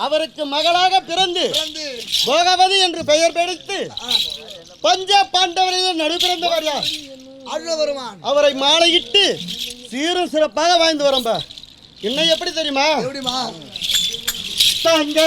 அவருக்கு மகளாக பிறந்து பிறந்து போகவதி என்று பெயர் பிடித்து பஞ்ச பாண்டவரின் நடு பிறந்தவர் யார் அவரை மாலையிட்டு சீரும் சிறப்பாக வாய்ந்து வரம்பா இன்னும் எப்படி தெரியுமா? எப்படிமா தங்க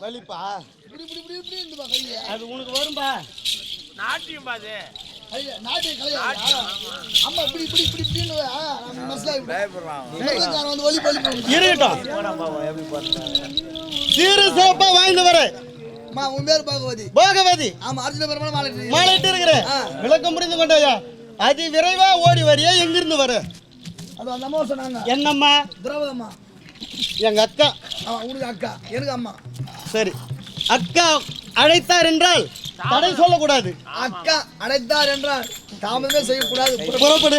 வலிப்பா? இப்படி இப்படி இப்படி இப்படி இருந்துமா கையா. அது உனக்கு வரும்பா. நாட்டியம் பாது நாட்டிய கலையா? அம்மா இப்படி இப்படி இப்படி இப்படின்னு. வந்து வலி வலிப்பு இருக்கட்டும். சீரு சிறப்பா வாழ்ந்து வர. அம்மா உன் பேர் பாகவதி. போகவதி. ஆமா அர்ஜுன பெருமாள் மாலை இட்டு. மாலையிட்டு இருக்கிறேன். ஆ. விளக்கம் புரிந்து கொண்டாயா? அதி விரைவா ஓடி வரியா? எங்கிருந்து வர? அது அந்த அம்மா சொன்னாங்க. என்னம்மா? திரௌபதம்மா எங்க அக்கா. ஆமா உனக்கு அக்கா. எனக்கு அம்மா. சரி. அக்கா அழைத்தார் என்றால் தடை சொல்லக்கூடாது. அக்கா அடைத்தார் என்றால் தாமதமே செய்யக்கூடாது. புறப்படு.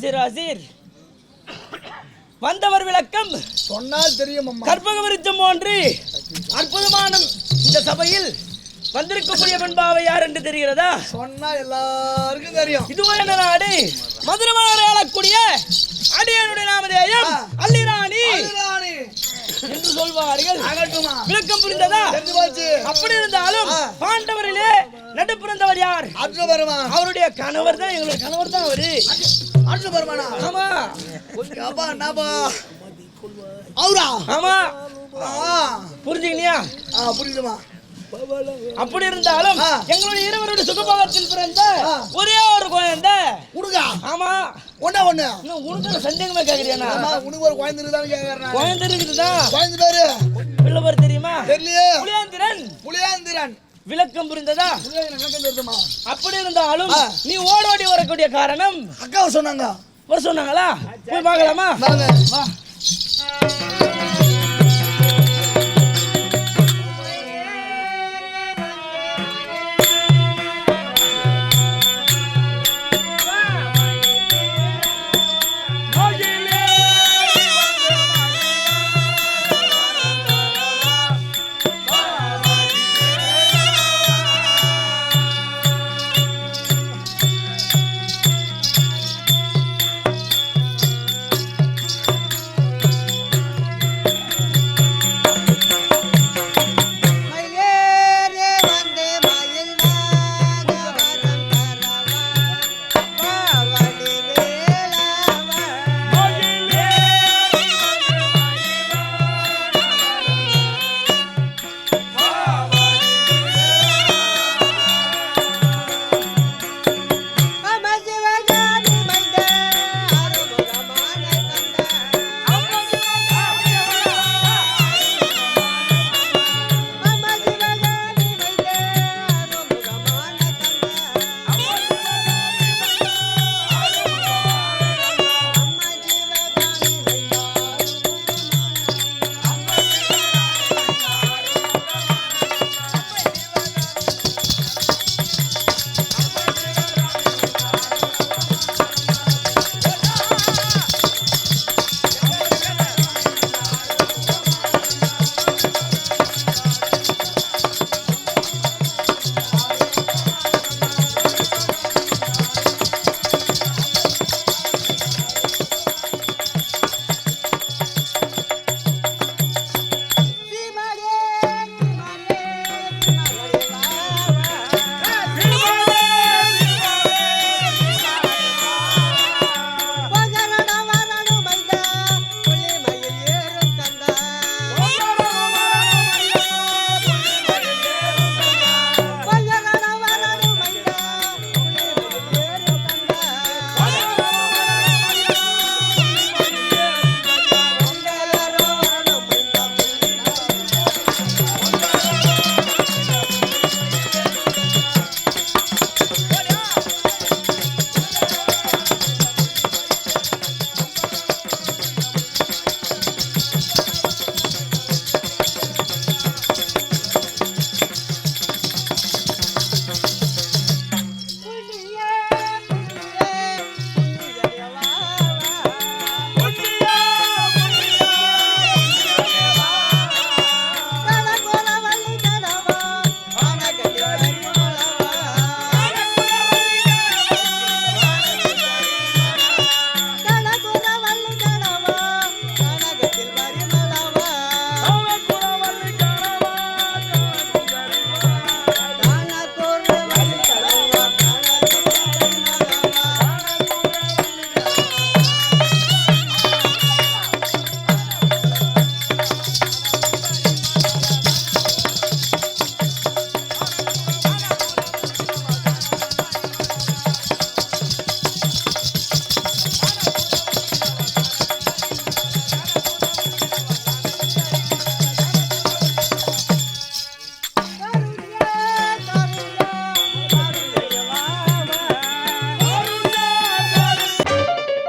ஆசிர் ஆசிர் வந்தவர் விளக்கம். சொன்னால் தெரியும் கற்பக விருச்சம் போன்று அற்புதமான இந்த சபையில் வந்திருக்கக்கூடிய பண்பாவை யார் என்று தெரிகிறதா? சொன்னா எல்லாருக்கும் தெரியும். இதுவோ என்ன நாடு மதுரமாக ஆளக்கூடிய அடியனுடைய நாமதேயம் அல்லிராணி. என்று சொல்வார்கள். விளக்கம் புரிந்ததா? அப்படி இருந்தாலும் பாண்டவரிலே நடுப்பிறந்தவர் யார்? அவருடைய கணவர் தான் எங்களுடைய கணவர் தான் அவரு. அர்ஜுன பெருமானா ஆமா. அப்பா என்னப்பா? அவரா? ஆமா. ஆ. புரிஞ்சுக்கலையா? ஆ புரியுதுமா. அப்படி இருந்தாலும். எங்களுடைய இருவருடைய சுகபாகத்தில் பிறந்த. ஒரே ஒரு குழந்தை. உனக்கா ஆமா. ஒண்ணா ஒண்ணு? உனக்கு சந்தேகமா கேக்குறியா உனக்கு ஒரு குழந்தை இருக்குதான்னு கேக்குறேன் குழந்தை இருக்குதுதான் குழந்தை பேரு? பிள்ளை பேர் தெரியுமா? தெரியலையே. புளியாந்திரன். புளியாந்திரன். விளக்கம் புரிந்ததா? அப்படி இருந்தாலும். நீ ஓடோடி வரக்கூடிய காரணம் அக்காவை சொன்னாங்க. ஒரு சொன்னாங்களா? போய் பார்க்கலாமா?